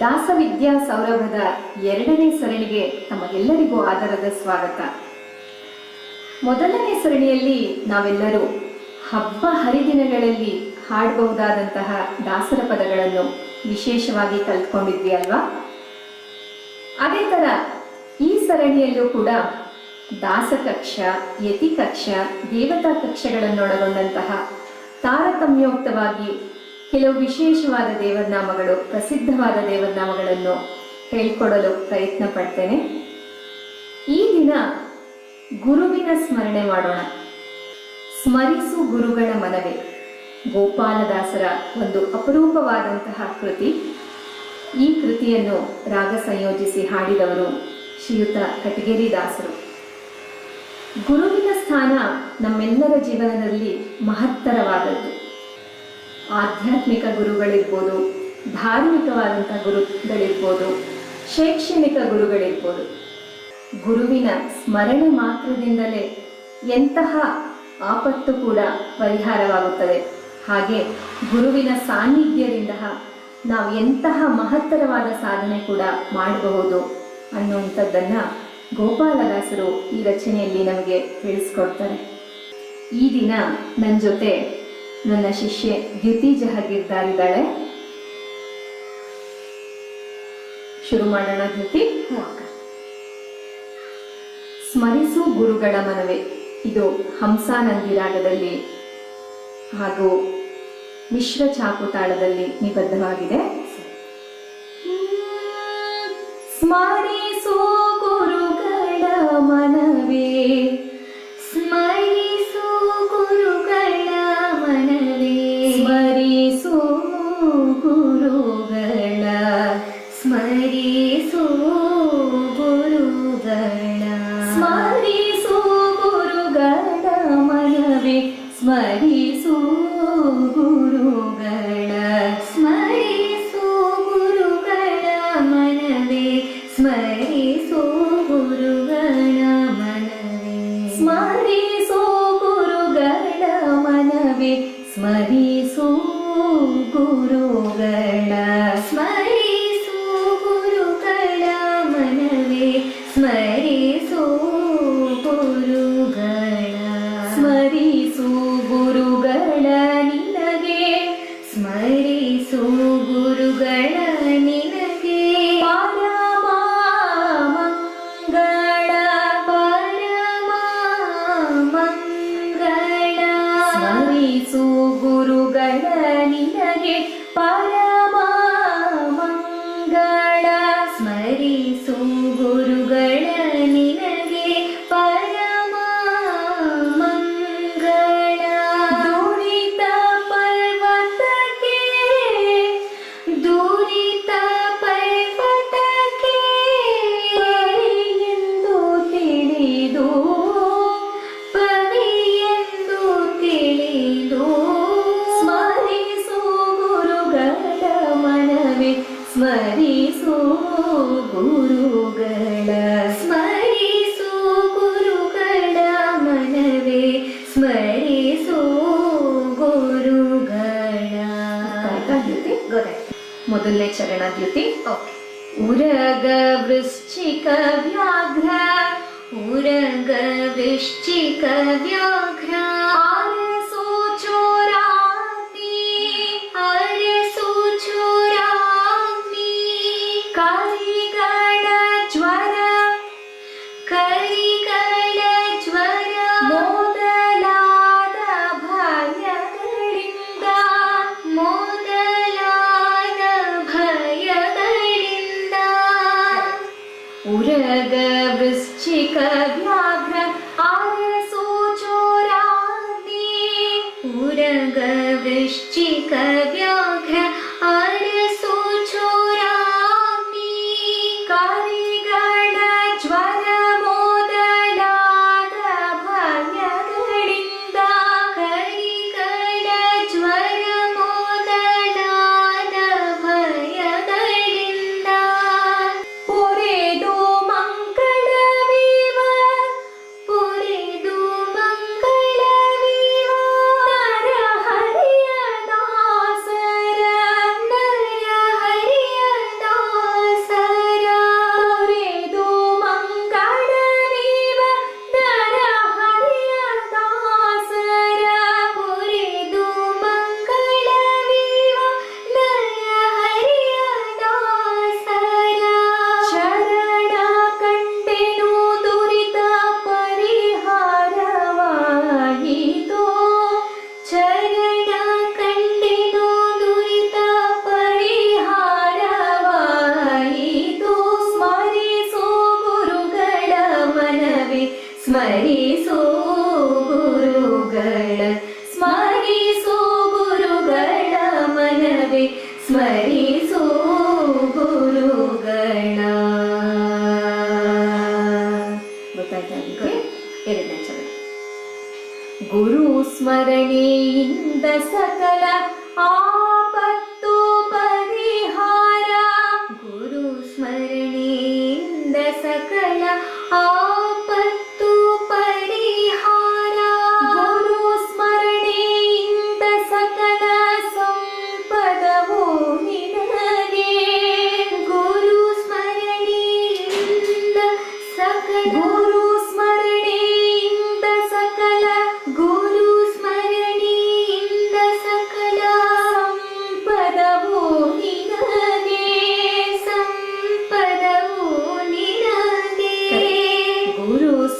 ದಾಸವಿದ್ಯಾ ಸೌರಭದ ಎರಡನೇ ಸರಣಿಗೆ ತಮಗೆಲ್ಲರಿಗೂ ಆದರದ ಸ್ವಾಗತ. ಮೊದಲನೇ ಸರಣಿಯಲ್ಲಿ ನಾವೆಲ್ಲರೂ ಹಬ್ಬ ಹರಿದಿನಗಳಲ್ಲಿ ಹಾಡಬಹುದಾದಂತಹ ದಾಸರ ಪದಗಳನ್ನು ವಿಶೇಷವಾಗಿ ಕಲ್ತ್ಕೊಂಡಿದ್ವಿ ಅಲ್ವಾ? ಅದೇ ಥರ ಈ ಸರಣಿಯಲ್ಲೂ ಕೂಡ ದಾಸಕಕ್ಷ, ಯತಿಕಕ್ಷ ದೇವತಾ ಕಕ್ಷೆಗಳನ್ನೊಳಗೊಂಡಂತಹ ತಾರತಮ್ಯೋಕ್ತವಾಗಿ ಕೆಲವು ವಿಶೇಷವಾದ ದೇವರನಾಮಗಳು ಪ್ರಸಿದ್ಧವಾದ ದೇವರನಾಮಗಳನ್ನು ಹೇಳಿಕೊಡಲು ಪ್ರಯತ್ನ ಪಡ್ತೇನೆ ಈ ದಿನ ಗುರುವಿನ ಸ್ಮರಣೆ ಮಾಡೋಣ. ಸ್ಮರಿಸು ಗುರುಗಳ ಮನವೇ. ಗೋಪಾಲದಾಸರ ಒಂದು ಅಪರೂಪವಾದಂತಹ ಕೃತಿ. ಈ ಕೃತಿಯನ್ನು ರಾಗ ಸಂಯೋಜಿಸಿ ಹಾಡಿದವರು ಶ್ರೀಯುತ ಕಟಗೇರಿ ದಾಸರು. ಗುರುವಿನ ಸ್ಥಾನ ನಮ್ಮೆಲ್ಲರ ಜೀವನದಲ್ಲಿ ಮಹತ್ತರವಾದದ್ದು. ಆಧ್ಯಾತ್ಮಿಕ ಗುರುಗಳಿರ್ಬೋದು, ಧಾರ್ಮಿಕವಾದಂಥ ಗುರುಗಳಿರ್ಬೋದು, ಶೈಕ್ಷಣಿಕ ಗುರುಗಳಿರ್ಬೋದು. ಗುರುವಿನ ಸ್ಮರಣೆ ಮಾತ್ರದಿಂದಲೇ ಎಂತಹ ಆಪತ್ತು ಕೂಡ ಪರಿಹಾರವಾಗುತ್ತದೆ. ಹಾಗೆ ಗುರುವಿನ ಸಾನ್ನಿಧ್ಯದಿಂದ ನಾವು ಎಂತಹ ಮಹತ್ತರವಾದ ಸಾಧನೆ ಕೂಡ ಮಾಡಬಹುದು ಅನ್ನುವಂಥದ್ದನ್ನು ಗೋಪಾಲದಾಸರು ಈ ರಚನೆಯಲ್ಲಿ ನಮಗೆ ತಿಳಿಸ್ಕೊಡ್ತಾರೆ. ಈ ದಿನ ನನ್ನ ಜೊತೆ ನನ್ನ ಶಿಷ್ಯೆ ದ್ಯುತಿ ಜಹಗೀರ್ದಾರಿದ್ದಾಳೆ ಶುರು ಮಾಡೋಣ ದ್ಯುತಿ ಸ್ಮರಿಸು ಗುರುಗಳ ಮನವೇ ಇದು ಹಂಸಾನಂದಿ ರಾಗದಲ್ಲಿ ಹಾಗೂ ಮಿಶ್ರ ಚಾಕುತಾಳದಲ್ಲಿ ನಿಬದ್ಧವಾಗಿದೆ. ಸ್ಮರಿಸು ಗುರುಗಳ ಮನವೇ ಸ್ಮರಿಸು ಮೊದಲನೇ ಚರಣ ದ್ಯುತಿ ಓಕೆ ಉರಗ ವೃಶ್ಚಿಕ ವ್ಯಾಘ್ರ ಉರಗ ವೃಶ್ಚಿಕ ವ್ಯಾಘ್ರ urâgă vrăscică via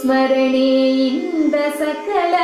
സ്മരണേ ഇന്ദ സകല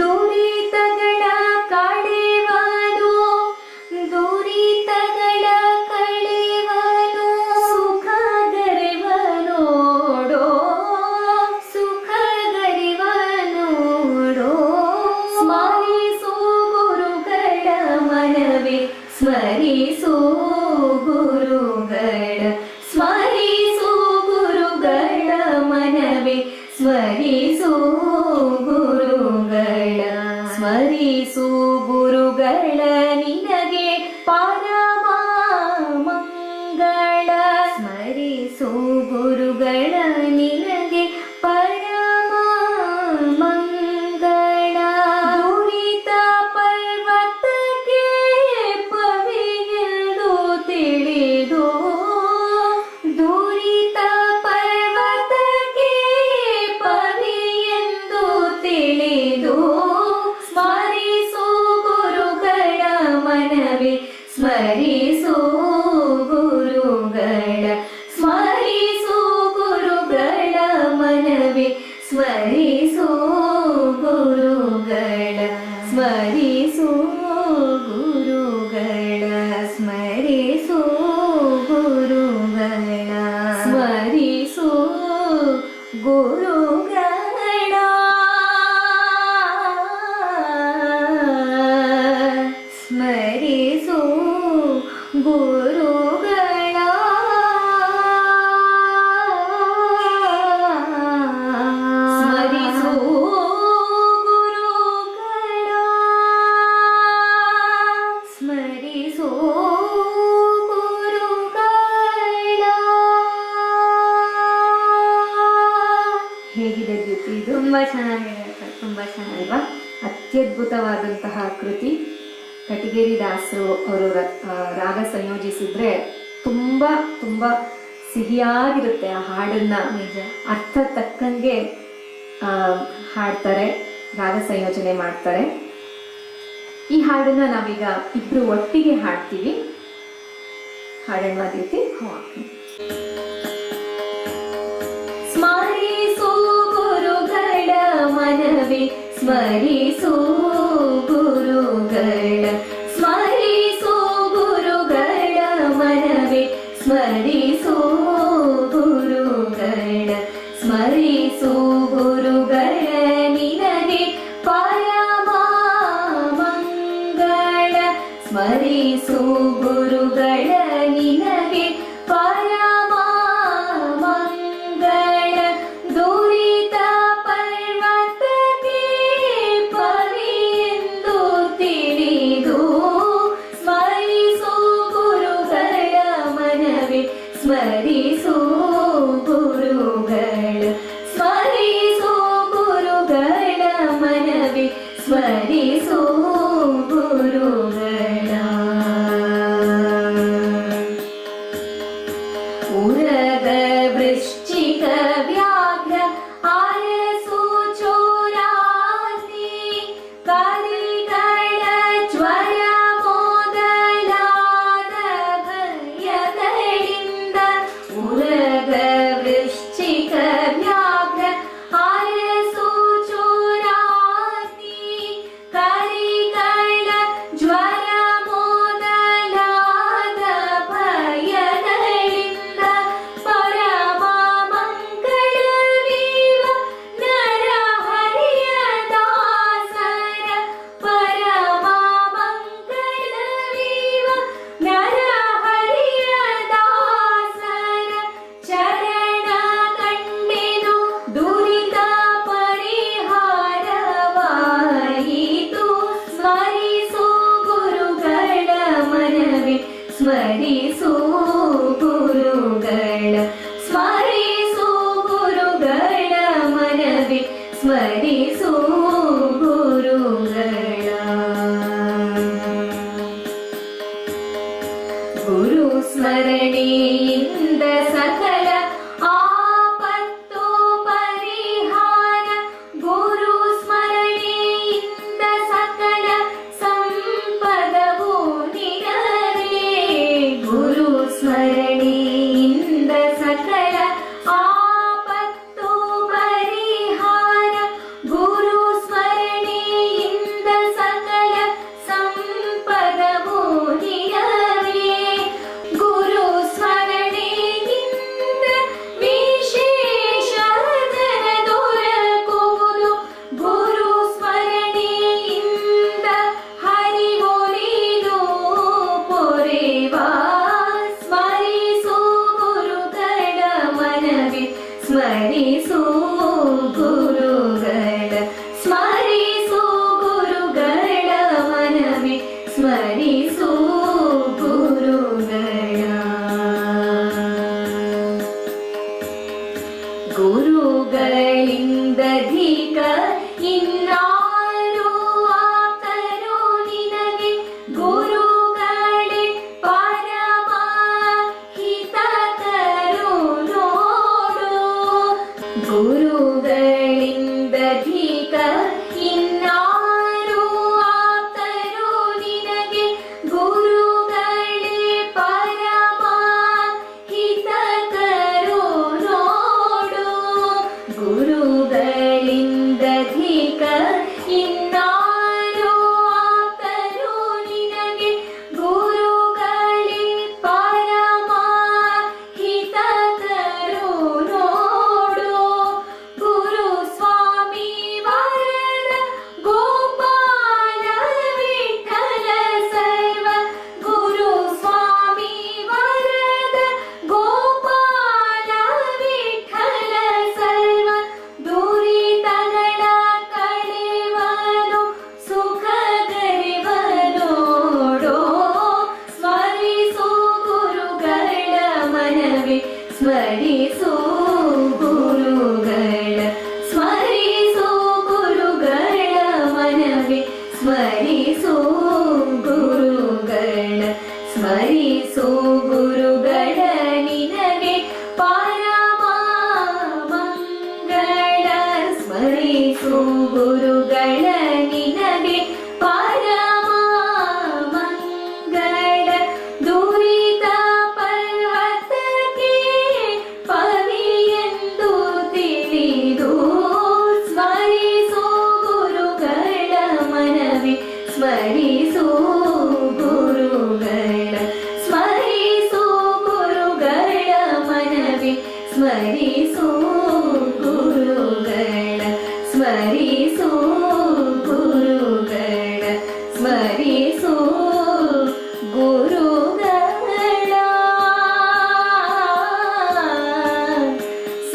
দূরে তা ನಿನಗೆ ಪರಮ ಸಂಯೋಜನೆ ಮಾಡ್ತಾರೆ. ಈ ಹಾಡನ್ನು ನಾವೀಗ ಇಬ್ರು ಒಟ್ಟಿಗೆ ಹಾಡ್ತೀವಿ. ಹಾಡನ್ನು ಅದೇ ರೀತಿ ಹಾಕಿ ಸ್ಮರಿಸು ಗುರುಗಳ ಮನವಿ, ಸ್ಮರಿಸು ಗುರುಗಳ ಸ್ಮರಿಸು ಗುರುಗಳ ನಿನಗೆ forehead. குருகளிந்த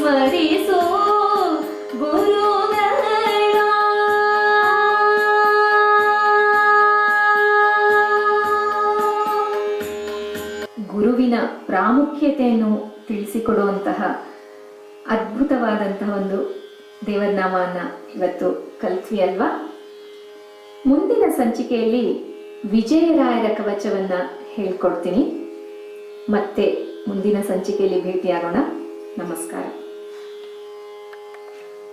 ಗುರು ಗುರುವಿನ ಪ್ರಾಮುಖ್ಯತೆಯನ್ನು ತಿಳಿಸಿಕೊಡುವಂತಹ ಅದ್ಭುತವಾದಂತಹ ಒಂದು ದೇವನಾಮವನ್ನು ಇವತ್ತು ಕಲ್ತ್ವಿ ಅಲ್ವಾ? ಮುಂದಿನ ಸಂಚಿಕೆಯಲ್ಲಿ ವಿಜಯರಾಯರ ಕವಚವನ್ನ ಹೇಳ್ಕೊಡ್ತೀನಿ. ಮತ್ತೆ ಮುಂದಿನ ಸಂಚಿಕೆಯಲ್ಲಿ ಭೇಟಿಯಾಗೋಣ. ನಮಸ್ಕಾರ.